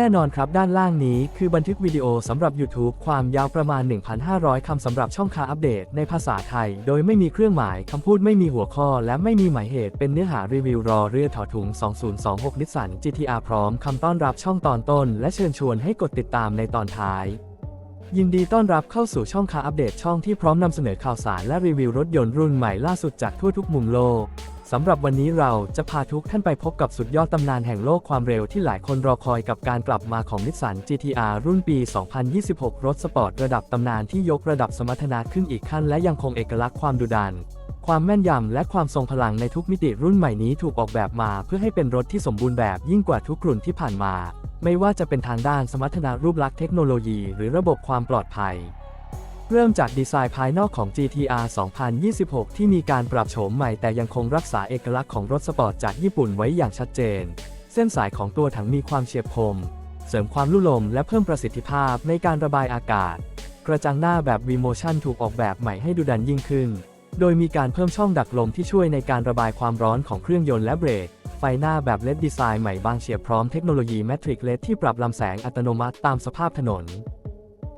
แน่นอนครับด้านล่างนี้คือบันทึกวิดีโอสำหรับ YouTube ความยาวประมาณ 1,500 คำสำหรับช่องคาอัปเดตในภาษาไทย โดยไม่มีเครื่องหมายคำพูดไม่มีหัวข้อ และไม่มีหมายเหตุเป็นเนื้อหารีวิวรอเรือถอถุง 2026นิสสัน GTR พร้อมคำต้อนรับช่องตอนต้น และเชิญชวนให้กดติดตามในตอนท้าย ยินดีต้อนรับเข้าสู่ช่องคาอัปเดตช่องที่พร้อมนำเสนอข่าวสารและรีวิวรถยนต์รุ่นใหม่ล่าสุดจากทั่วทุกมุมโลก สำหรับวันนี้เราจะพาทุกท่านไปพบกับสุดยอดตำนานแห่งโลกความเร็วที่หลายคนรอคอยกับการกลับมาของนิสสัน GTR รุ่นปี 2026 รถสปอร์ตระดับตำนานที่ยกระดับสมรรถนะขึ้นอีกขั้นและยังคงเอกลักษณ์ความดุดัน ความแม่นยำและความทรงพลังในทุกมิติรุ่นใหม่นี้ถูกออกแบบมา เพื่อให้เป็นรถที่สมบูรณ์แบบยิ่งกว่าทุกรุ่นที่ผ่านมา ไม่ว่าจะเป็นทางด้านสมรรถนะรูปลักษณ์เทคโนโลยีหรือระบบความปลอดภัย เริ่มจากดีไซน์ภายนอกของ GTR 2026 ที่มีการปรับโฉมใหม่แต่ยังคงรักษาเอกลักษณ์ของรถสปอร์ตจากญี่ปุ่นไว้อย่างชัดเจน เส้นสายของตัวถังมีความเฉียบคม เสริมความลุ่ลมและเพิ่มประสิทธิภาพในการระบายอากาศ กระจังหน้าแบบ V-Motion ถูกออกแบบใหม่ให้ดูดันยิ่งขึ้น โดยมีการเพิ่มช่องดักลมที่ช่วยในการระบายความร้อนของเครื่องยนต์และเบรก ไฟหน้าแบบเลดดีไซน์ใหม่บางเฉียบพร้อมเทคโนโลยีแมทริกเลดที่ปรับลำแสงอัตโนมัติตามสภาพถนน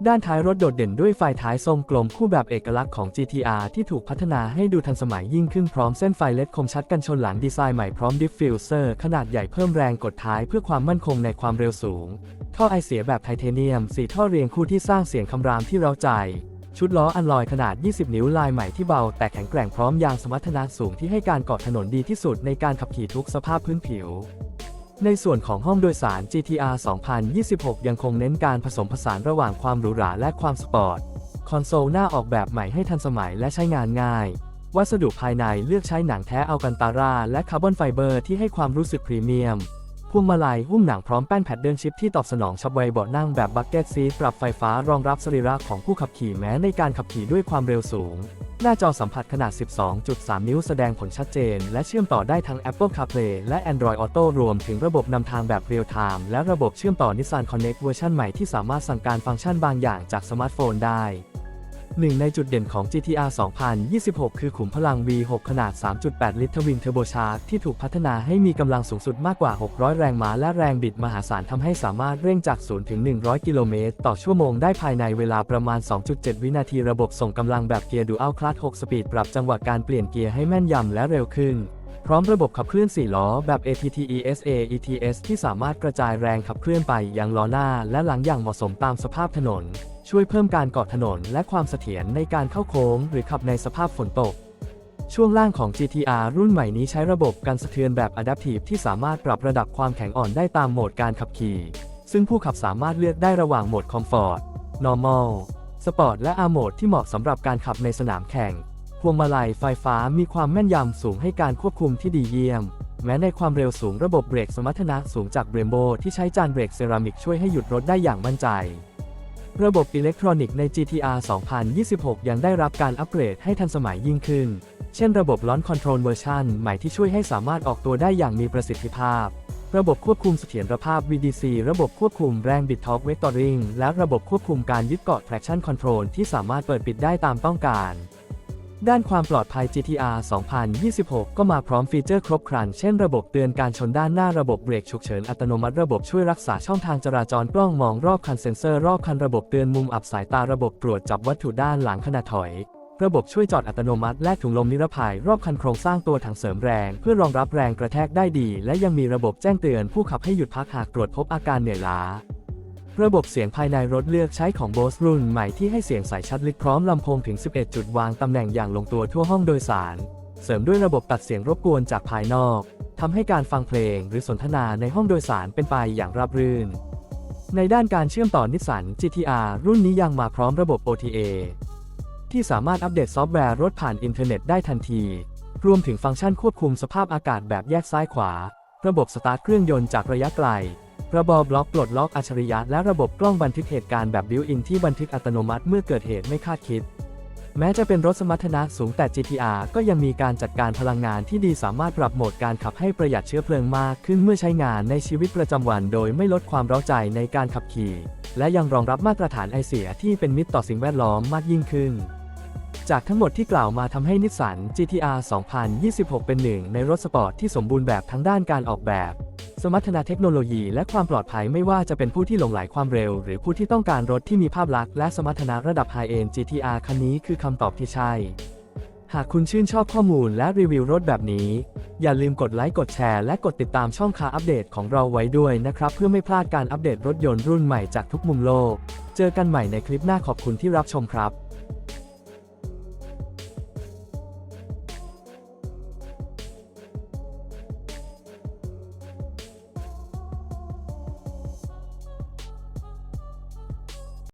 ด้านท้ายรถโดดเด่นด้วยไฟท้ายทรงกลมคู่แบบเอกลักษณ์ของ GTR ที่ถูกพัฒนาให้ดูทันสมัยยิ่งขึ้นพร้อมเส้นไฟเลดคมชัดกันชนหลังดีไซน์ใหม่พร้อมดิฟฟิวเซอร์ขนาดใหญ่เพิ่มแรงกดท้ายเพื่อความมั่นคงในความเร็วสูง ท่อไอเสียแบบไทเทเนียมสีท่อเรียงคู่ที่สร้างเสียงคำรามที่เร้าใจ ชุดล้ออันลอยขนาด 20 นิ้วลายใหม่ที่เบา แต่แข็งแกร่งพร้อมยางสมรรถนะสูงที่ให้การเกาะถนนดีที่สุดในการขับขี่ทุกสภาพพื้นผิว ในส่วนของห้องโดยสาร GTR 2026 ยังคงเน้นการผสมผสานระหว่างความหรูหราและความสปอร์ต คอนโซลหน้าออกแบบใหม่ให้ทันสมัยและใช้งานง่าย วัสดุภายในเลือกใช้หนังแท้อัลกันตาราและคาร์บอนไฟเบอร์ที่ให้ความรู้สึกพรีเมียม พวงมาลัยหุ้มหนังพร้อมแป้นแพดเดิลชิปที่ตอบสนองชับไวเบาะนั่งแบบบักเก็ตซีปรับไฟฟ้ารองรับสรีระของผู้ขับขี่แม้ในการขับขี่ด้วยความเร็วสูง หน้าจอสัมผัสขนาด 12.3 นิ้วแสดงผลชัดเจน และเชื่อมต่อได้ทั้ง Apple CarPlay และ Android Auto รวมถึงระบบนำทางแบบเรียลไทม์และระบบเชื่อมต่อ Nissan Connect เวอร์ชันใหม่ที่สามารถสั่งการฟังก์ชันบางอย่างจากสมาร์ทโฟนได้ หนึ่งในจุดเด่นของ GTR 2026 คือขุมพลัง V6 ขนาด 3.8 ลิตรทวินเทอร์โบชาร์จที่ถูกพัฒนาให้มีกำลังสูงสุดมากกว่า 600 แรงม้าและแรงบิดมหาศาลทำให้สามารถเร่งจาก 0 ถึง 100 กิโลเมตร ต่อชั่วโมงได้ภายในเวลาประมาณ 2.7 วินาทีระบบส่งกำลังแบบเกียร์ดูอัลคลัต6สปีดปรับจังหวะการเปลี่ยนเกียร์ให้แม่นยำและเร็วขึ้นพร้อมระบบขับเคลื่อน 4 ล้อแบบ ATT ESA ETS ที่สามารถกระจายแรงขับเคลื่อนไปยังล้อหน้าและหลังอย่างเหมาะสมตามสภาพถนน ช่วยเพิ่มการเกาะถนนและความเสถียรในการเข้าโค้งหรือขับในสภาพฝนตก ช่วงล่างของ GTR รุ่นใหม่นี้ใช้ระบบกันสะเทือนแบบ Adaptive ที่สามารถปรับระดับความแข็งอ่อนได้ตามโหมดการขับขี่ ซึ่งผู้ขับสามารถเลือกได้ระหว่างโหมด Comfort Normal Sport และ R โหมดที่เหมาะสำหรับการขับในสนามแข่ง พวงมาลัยไฟฟ้ามีความแม่นยำสูงให้การควบคุมที่ดีเยี่ยม แม้ในความเร็วสูงระบบเบรกสมรรถนะสูงจากเบรมโบที่ใช้จานเบรกเซรามิกช่วยให้หยุดรถได้อย่างมั่นใจ ระบบอิเล็กทรอนิกส์ใน GTR 2026 ยังได้รับการอัปเกรดให้ทันสมัยยิ่งขึ้น เช่นระบบล้อนคอนโทรลเวอร์ชันใหม่ที่ช่วยให้สามารถออกตัวได้อย่างมีประสิทธิภาพ ระบบควบคุมเสถียรภาพ VDC ระบบควบคุมแรงบิดท็อร์กเวกตอริงและระบบควบคุมการยึดเกาะ traction control ที่สามารถเปิดปิดได้ตามต้องการ ด้านความปลอดภัย GTR 2026 ก็มาพร้อมฟีเจอร์ครบครัน เช่นระบบเตือนการชนด้านหน้าระบบเบรกฉุกเฉินอัตโนมัติระบบช่วยรักษาช่องทางจราจรกล้องมองรอบคันเซ็นเซอร์รอบคันระบบเตือนมุมอับสายตาระบบตรวจจับวัตถุด้านหลังขณะถอย ระบบช่วยจอดอัตโนมัติและถุงลมนิรภัย รอบคันโครงสร้างตัวถังเสริมแรง เพื่อรองรับแรงกระแทกได้ดี และยังมีระบบแจ้งเตือนผู้ขับให้หยุดพักหากตรวจพบอาการเหนื่อยล้า ระบบเสียงภายในรถเลือกใช้ของ Bose รุ่นใหม่ที่ให้เสียงใสชัดลึกพร้อมลำโพงถึง 11 จุดวางตำแหน่งอย่างลงตัวทั่วห้องโดยสาร เสริมด้วยระบบตัดเสียงรบกวนจากภายนอกทำให้การฟังเพลงหรือสนทนาในห้องโดยสารเป็นไปอย่างราบรื่น ในด้านการเชื่อมต่อนิสสัน GTR รุ่นนี้ยังมาพร้อมระบบ OTA ที่สามารถอัปเดตซอฟต์แวร์รถผ่านอินเทอร์เน็ตได้ทันที รวมถึงฟังก์ชันควบคุมสภาพอากาศแบบแยกซ้ายขวา ระบบสตาร์ทเครื่องยนต์จากระยะไกล ระบบบล็อกปลดล็อกอัจฉริยะและระบบกล้องบันทึกเหตุการณ์แบบบิวอินที่บันทึกอัตโนมัติเมื่อเกิดเหตุไม่คาดคิด แม้จะเป็นรถสมรรถนะสูงแต่ GTR ก็ยังมีการจัดการพลังงานที่ดีสามารถปรับโหมดการขับให้ประหยัดเชื้อเพลิงมากขึ้นเมื่อใช้งานในชีวิตประจำวันโดยไม่ลดความร้าใจในการขับขี่ และยังรองรับมาตรฐานไอเสียที่เป็นมิตรต่อสิ่งแวดล้อมมากยิ่งขึ้นจากทั้งหมดที่กล่าวมาทำให้นิสสัน GTR 2026 เป็นหนึ่งในรถสปอร์ตที่สมบูรณ์แบบทั้งด้านการออกแบบ สมรรถนะเทคโนโลยีและความปลอดภัยไม่ว่าจะเป็นผู้ที่หลงไหลความเร็ว หรือผู้ที่ต้องการรถที่มีภาพลักษณ์และสมรรถนะระดับไฮเอ็น GTR คันนี้คือคำตอบที่ใช่ หากคุณชื่นชอบข้อมูลและรีวิวรถแบบนี้ อย่าลืมกดไลค์กดแชร์และกดติดตามช่องคาอัปเดตของเราไว้ด้วยนะครับ เพื่อไม่พลาดการอัปเดตรถยนต์รุ่นใหม่จากทุกมุมโลก เจอกันใหม่ในคลิปหน้าขอบคุณที่รับชมครับ